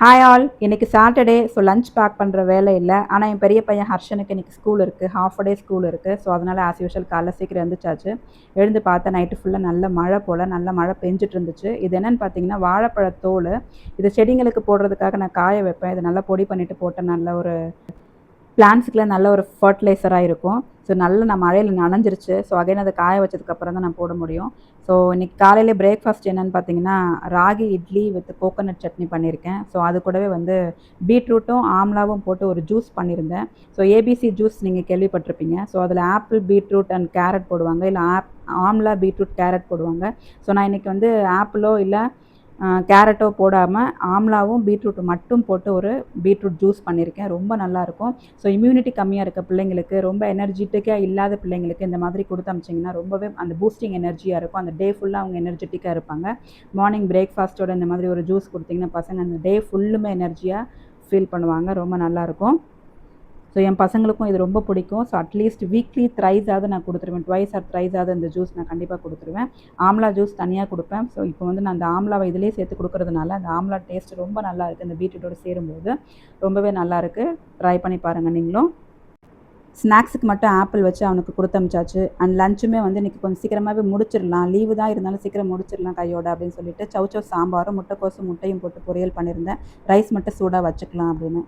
Hi all இன்றைக்கி Saturday so lunch pack பண்ணுற வேலை இல்லை. ஆனால் என் பெரிய பையன் ஹர்ஷனுக்கு இன்றைக்கி ஸ்கூல் இருக்குது ஹாஃப் டே ஸ்கூல் இருக்குது ஸோ அதனால் ஆஸ் யூஷுவல் காலைல சீக்கிரம் எழுந்துச்சாச்சு எழுந்து பார்த்தா நைட்டு ஃபுல்லாக நல்ல மழை போல் நல்ல மழை பெஞ்சிட்டு இருந்துச்சு. இது என்னென்னு பார்த்தீங்கன்னா வாழைப்பழத்தோல் இது செடிங்களுக்கு போடுறதுக்காக நான் காய வைப்பேன். இது நல்லா பொடி பண்ணிவிட்டு போட்டேன். நல்ல ஒரு பிளான்ஸுக்குலாம் நல்ல ஒரு ஃபர்டிலைசராக இருக்கும். ஸோ நல்லா நான் மழையில் நனைஞ்சிருச்சு. ஸோ அகைன் அதை காய வச்சதுக்கப்புறம் தான் நான் போட முடியும். ஸோ இன்றைக்கி காலையிலே பிரேக்ஃபாஸ்ட் என்னென்னு பார்த்தீங்கன்னா ragi idli with coconut chutney பண்ணியிருக்கேன் ஸோ அது கூடவே வந்து பீட்ரூட்டும் ஆம்லாவும் போட்டு ஒரு ஜூஸ் பண்ணியிருந்தேன் ஸோ ஏபிசி ஜூஸ் நீங்கள் கேள்விப்பட்டிருப்பீங்க. ஸோ அதில் ஆப்பிள் பீட்ரூட் அண்ட் கேரட் போடுவாங்க. இல்லை ஆப் ஆம்லா பீட்ரூட் கேரட் போடுவாங்க. ஸோ நான் இன்றைக்கி வந்து ஆப்பிளோ இல்லை கேரட்டோ போடாமல் ஆம்லாவும் பீட்ரூட் மட்டும் போட்டு ஒரு பீட்ரூட் ஜூஸ் பண்ணியிருக்கேன் ரொம்ப நல்லாயிருக்கும். ஸோ இம்யூனிட்டி கம்மியாக இருக்க பிள்ளைங்களுக்கு ரொம்ப எனர்ஜெட்டிக்காக இல்லாத பிள்ளைங்களுக்கு இந்த மாதிரி கொடுத்து அமிச்சிங்கன்னா ரொம்பவே அந்த பூஸ்டிங் எனர்ஜியாக இருக்கும். அந்த டே ஃபுல்லாக அவங்க எனர்ஜெட்டிக்காக இருப்பாங்க. மார்னிங் பிரேக்ஃபாஸ்ட்டோட இந்த மாதிரி ஒரு ஜூஸ் கொடுத்திங்கன்னா பசங்க அந்த டே ஃபுல்லுமே எனர்ஜியாக ஃபீல் பண்ணுவாங்க. ரொம்ப நல்லாயிருக்கும். ஸோ என் பசங்களுக்கும் இது ரொம்ப பிடிக்கும். ஸோ அட்லீஸ்ட் வீக்லி த்ரைஸாவது நான் கொடுத்துருவேன். ட்வைஸ் ஆர் த்ரைஸாவது இந்த ஜூஸ் நான் கண்டிப்பாக கொடுத்துருவேன். ஆம்லா ஜூஸ் தனியாக கொடுப்பேன். ஸோ இப்போ வந்து நான் அந்த ஆம்லாவை இதிலே சேர்த்து கொடுக்கறதுனால அந்த ஆம்லா டேஸ்ட் ரொம்ப நல்லா இருக்குது இந்த பீட்ரூட்டோடு சேரும்போது ரொம்பவே நல்லா இருக்குது ட்ரை பண்ணி பாருங்கள் நீங்களும். ஸ்நாக்ஸுக்கு மட்டும் ஆப்பிள் வச்சு அவனுக்கு கொடுத்தமிச்சாச்சு. அண்ட் லஞ்சுமே வந்து இன்றைக்கி கொஞ்சம் சீக்கிரமாகவே முடிச்சிடலாம். லீவு தான் இருந்தாலும் சீக்கிரம் முடிச்சிடலாம் கையோட அப்படின்னு சொல்லிட்டு சவுச்சவ் சாம்பாரும் முட்டைக்கோசு முட்டையும் போட்டு பொரியல் பண்ணியிருந்தேன். ரைஸ் மட்டும் சூடாக வச்சுக்கலாம் அப்படின்னு.